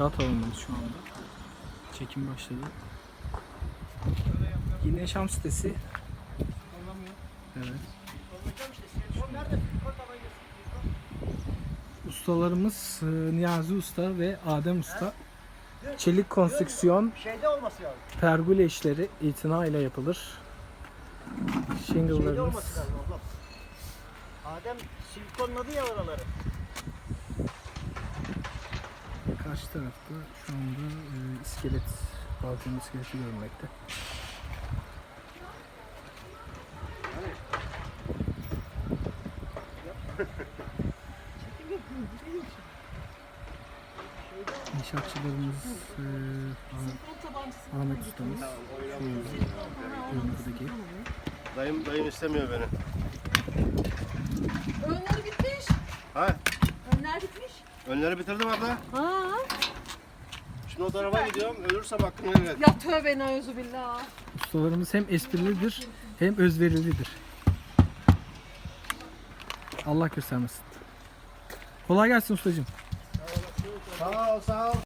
İnşaat alanındayız şu anda. Çekim başladı. Yine yaşam sitesi. Evet. Ustalarımız e, Niyazi Usta ve Adem Usta. Çelik konstrüksiyon pergole işleri itina ile yapılır. Shingle'larımız. Adem silikonladı ya oraları. Karşı tarafta şu anda e, iskelet, balkon iskeleti görülmekte. İnşaatçılarımız e, Ah- Ahmet Ustamız. Görüntüdeki. Dayım, dayım istemiyor beni. Önleri bitmiş. Ha? Önleri bitirdim abla. Ha. Şimdi o tarafa gidiyorum. Ölürsem hakkını helal et. Ya tövbe nauzu billah. Ustalarımız hem esprilidir hem özverilidir. Allah göstermesin. Kolay gelsin ustacığım. Sağ ol, sağ ol.